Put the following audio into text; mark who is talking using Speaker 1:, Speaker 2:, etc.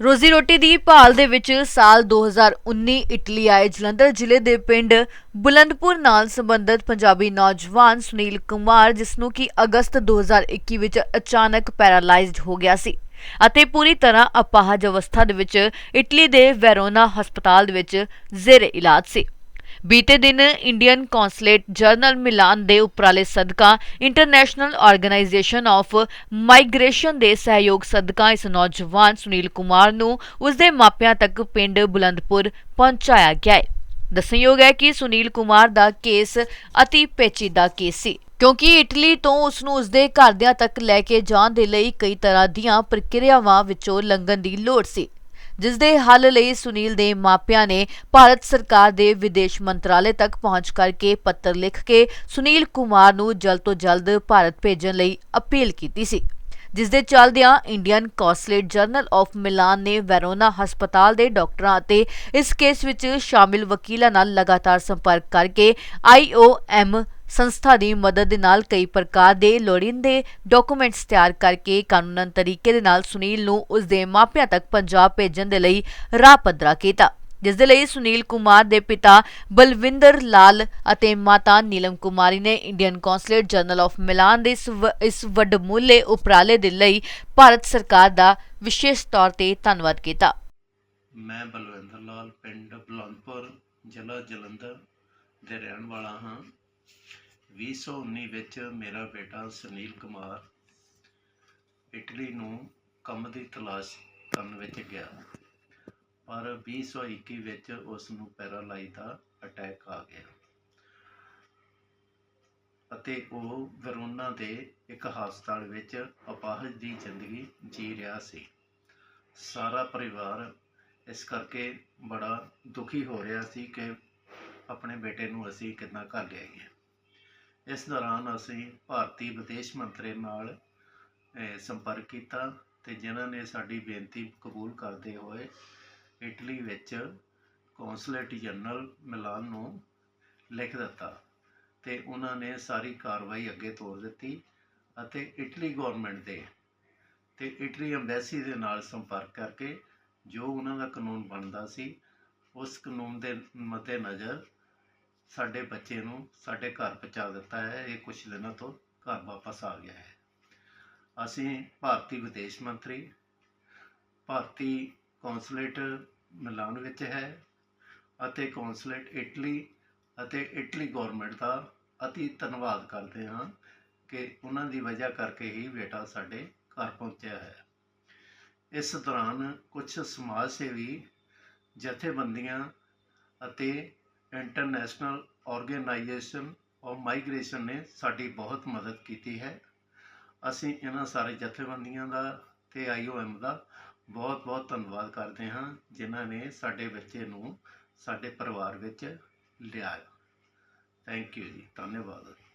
Speaker 1: ਰੋਜ਼ੀ ਰੋਟੀ ਦੀ ਭਾਲ ਦੇ ਵਿੱਚ ਸਾਲ 2019 ਇਟਲੀ ਆਏ ਜਲੰਧਰ ਜ਼ਿਲ੍ਹੇ ਦੇ ਪਿੰਡ ਬੁਲੰਦਪੁਰ ਨਾਲ ਸੰਬੰਧਿਤ ਪੰਜਾਬੀ ਨੌਜਵਾਨ ਸੁਨੀਲ ਕੁਮਾਰ, ਜਿਸ ਨੂੰ ਕਿ ਅਗਸਤ 2021 ਵਿੱਚ ਅਚਾਨਕ ਪੈਰਾਲਾਈਜ਼ਡ ਹੋ ਗਿਆ ਸੀ ਅਤੇ ਪੂਰੀ ਤਰ੍ਹਾਂ ਅਪਾਹਜ ਅਵਸਥਾ ਦੇ ਵਿੱਚ ਇਟਲੀ ਦੇ ਵੈਰੋਨਾ ਹਸਪਤਾਲ ਦੇ ਵਿੱਚ ਜ਼ੇਰੇ ਇਲਾਜ ਸੀ। ਬੀਤੇ ਦਿਨ ਇੰਡੀਅਨ ਕੌਂਸਲੇਟ ਜਰਨਲ ਮਿਲਾਨ ਦੇ ਉਪਰਾਲੇ ਸਦਕਾ ਇੰਟਰਨੈਸ਼ਨਲ ਆਰਗੇਨਾਈਜੇਸ਼ਨ ਆਫ ਮਾਈਗ੍ਰੇਸ਼ਨ ਦੇ ਸਹਿਯੋਗ ਸਦਕਾ ਇਸ ਨੌਜਵਾਨ ਸੁਨੀਲ ਕੁਮਾਰ ਨੂੰ ਉਸਦੇ ਮਾਪਿਆਂ ਤੱਕ ਪਿੰਡ ਬੁਲੰਦਪੁਰ ਪਹੁੰਚਾਇਆ ਗਿਆ ਹੈ। ਦੱਸਣਯੋਗ ਹੈ ਕਿ ਸੁਨੀਲ ਕੁਮਾਰ ਦਾ ਕੇਸ ਅਤੀ ਪੇਚੀਦਾ ਕੇਸ ਸੀ, ਕਿਉਂਕਿ ਇਟਲੀ ਤੋਂ ਉਸ ਨੂੰ ਉਸਦੇ ਘਰਦਿਆਂ ਤੱਕ ਲੈ ਕੇ ਜਾਣ ਦੇ ਲਈ ਕਈ ਤਰ੍ਹਾਂ ਦੀਆਂ ਪ੍ਰਕਿਰਿਆਵਾਂ ਵਿੱਚੋਂ ਲੰਘਣ ਦੀ ਲੋੜ ਸੀ। ਜਿਸ ਦੇ ਹੱਲ ਲਈ ਸੁਨੀਲ ਦੇ ਮਾਪਿਆਂ ਨੇ ਭਾਰਤ ਸਰਕਾਰ ਦੇ ਵਿਦੇਸ਼ ਮੰਤਰਾਲੇ ਤੱਕ ਪਹੁੰਚ ਕਰਕੇ ਪੱਤਰ ਲਿਖ ਕੇ ਸੁਨੀਲ ਕੁਮਾਰ ਨੂੰ ਜਲਦ ਤੋਂ ਜਲਦ ਭਾਰਤ ਭੇਜਣ ਲਈ ਅਪੀਲ ਕੀਤੀ ਸੀ। ਜਿਸ ਦੇ ਚੱਲਦਿਆਂ Indian consulate general of Milan ਨੇ ਵੈਰੋਨਾ ਹਸਪਤਾਲ ਦੇ ਡਾਕਟਰਾਂ ਅਤੇ ਇਸ ਕੇਸ ਵਿੱਚ ਸ਼ਾਮਿਲ ਵਕੀਲਾਂ ਨਾਲ ਲਗਾਤਾਰ ਸੰਪਰਕ ਕਰਕੇ ਆਈਓਐਮ ਸੰਸਥਾ ਦੀ ਮਦਦ ਦੇ ਨਾਲ ਕਈ ਪ੍ਰਕਾਰ ਦੇ ਲੋੜੀਂਦੇ ਡਾਕੂਮੈਂਟਸ ਤਿਆਰ ਕਰਕੇ ਕਾਨੂੰਨਨ ਤਰੀਕੇ ਦੇ ਨਾਲ ਸੁਨੀਲ ਨੂੰ ਉਸ ਦੇ ਮਾਪਿਆਂ ਤੱਕ ਪੰਜਾਬ ਭੇਜਣ ਦੇ ਲਈ ਰਾਹ ਪੱਧਰਾ ਕੀਤਾ। ਜਿਸ ਦੇ ਲਈ ਸੁਨੀਲ ਕੁਮਾਰ ਦੇ ਪਿਤਾ ਬਲਵਿੰਦਰ ਲਾਲ ਅਤੇ ਮਾਤਾ ਨੀਲਮ ਕੁਮਾਰੀ ਨੇ Indian consulate general of Milan ਦੇ ਇਸ ਵੱਡਮੁੱਲੇ ਉਪਰਾਲੇ ਦੇ ਲਈ ਭਾਰਤ ਸਰਕਾਰ ਦਾ ਵਿਸ਼ੇਸ਼ ਤੌਰ ਤੇ ਧੰਨਵਾਦ ਕੀਤਾ।
Speaker 2: ਮੈਂ ਬਲਵਿੰਦਰ ਲਾਲ, ਪਿੰਡ ਬੁਲੰਦਪੁਰ, ਜ਼ਿਲ੍ਹਾ ਜਲੰਧਰ ਦੇ ਰਹਿਣ ਵਾਲਾ ਹਾਂ। 2019 ਵਿੱਚ ਮੇਰਾ ਬੇਟਾ ਸੁਨੀਲ ਕੁਮਾਰ ਇਟਲੀ ਨੂੰ ਕੰਮ ਦੀ ਤਲਾਸ਼ ਕਰਨ ਵਿੱਚ ਗਿਆ। ਪਰ 2021 ਵਿੱਚ ਉਸ ਨੂੰ ਪੈਰਾਲਾਈਜ਼ ਦਾ ਅਟੈਕ ਆ ਗਿਆ ਅਤੇ ਉਹ ਵਰੋਨਾ ਦੇ ਇੱਕ ਹਸਪਤਾਲ ਵਿੱਚ ਅਪਾਹਜ ਦੀ ਜ਼ਿੰਦਗੀ ਜੀ ਰਿਹਾ ਸੀ। ਸਾਰਾ ਪਰਿਵਾਰ ਇਸ ਕਰਕੇ ਬੜਾ ਦੁਖੀ ਹੋ ਰਿਹਾ ਸੀ ਕਿ ਆਪਣੇ ਬੇਟੇ ਨੂੰ ਅਸੀਂ ਕਿੱਦਾਂ ਘਰ ਲਿਆਈਏ। ਇਸ ਦੌਰਾਨ ਅਸੀਂ ਭਾਰਤੀ ਵਿਦੇਸ਼ ਮੰਤਰੀ ਨਾਲ ਸੰਪਰਕ ਕੀਤਾ ਤੇ ਜਿਨ੍ਹਾਂ ਨੇ ਸਾਡੀ ਬੇਨਤੀ ਕਬੂਲ ਕਰਦੇ ਹੋਏ ਇਟਲੀ ਵਿੱਚ ਕੌਂਸਲੇਟ ਜਨਰਲ ਮਿਲਾਨ ਨੂੰ ਲਿਖ ਦਿੱਤਾ ਤੇ ਉਹਨਾਂ ਨੇ ਸਾਰੀ ਕਾਰਵਾਈ ਅੱਗੇ ਤੋਰ ਦਿੱਤੀ ਅਤੇ ਇਟਲੀ ਗਵਰਨਮੈਂਟ ਦੇ ਤੇ ਇਟਲੀ ਐਮਬੈਸੀ ਦੇ ਨਾਲ ਸੰਪਰਕ ਕਰਕੇ ਜੋ ਉਹਨਾਂ ਦਾ ਕਾਨੂੰਨ ਬਣਦਾ ਸੀ, ਉਸ ਕਾਨੂੰਨ ਦੇ ਮੱਦੇ ਨਜ਼ਰ ਸਾਡੇ ਬੱਚੇ ਨੂੰ ਸਾਡੇ ਘਰ ਪਹੁੰਚਾ ਦਿੱਤਾ ਹੈ, ਇਹ ਕੁਝ ਦਿਨਾਂ ਤੋਂ ਘਰ ਵਾਪਸ ਆ ਗਿਆ ਹੈ। ਅਸੀਂ ਭਾਰਤੀ ਵਿਦੇਸ਼ ਮੰਤਰੀ, ਭਾਰਤੀ ਕੌਂਸਲੇਟ ਮਿਲਾਨ ਵਿੱਚ ਹੈ ਅਤੇ ਕੌਂਸਲੇਟ ਇਟਲੀ ਅਤੇ ਇਟਲੀ ਗਵਰਨਮੈਂਟ ਦਾ ਅਤੀ ਧੰਨਵਾਦ ਕਰਦੇ ਹਾਂ ਕਿ ਉਹਨਾਂ ਦੀ ਵਜ੍ਹਾ ਕਰਕੇ ਹੀ ਬੇਟਾ ਸਾਡੇ ਘਰ ਪਹੁੰਚਿਆ ਹੈ। ਇਸ ਦੌਰਾਨ ਕੁਝ ਸਮਾਜ ਸੇਵੀ, ਜਥੇਬੰਦੀਆਂ ਅਤੇ ਇੰਟਰਨੈਸ਼ਨਲ ਆਰਗੇਨਾਈਜੇਸ਼ਨ ਆਫ ਮਾਈਗ੍ਰੇਸ਼ਨ ਨੇ ਸਾਡੀ ਬਹੁਤ ਮਦਦ ਕੀਤੀ ਹੈ। ਅਸੀਂ ਇਹਨਾਂ ਸਾਰੇ ਜਥੇਬੰਦੀਆਂ ਦਾ ਤੇ ਆਈਓਐਮ ਦਾ ਬਹੁਤ ਬਹੁਤ ਧੰਨਵਾਦ ਕਰਦੇ ਹਾਂ, ਜਿਨ੍ਹਾਂ ਨੇ ਸਾਡੇ ਬੱਚੇ ਨੂੰ ਸਾਡੇ ਪਰਿਵਾਰ ਵਿੱਚ ਲਿਆਇਆ। ਥੈਂਕ ਯੂ ਜੀ, ਧੰਨਵਾਦ।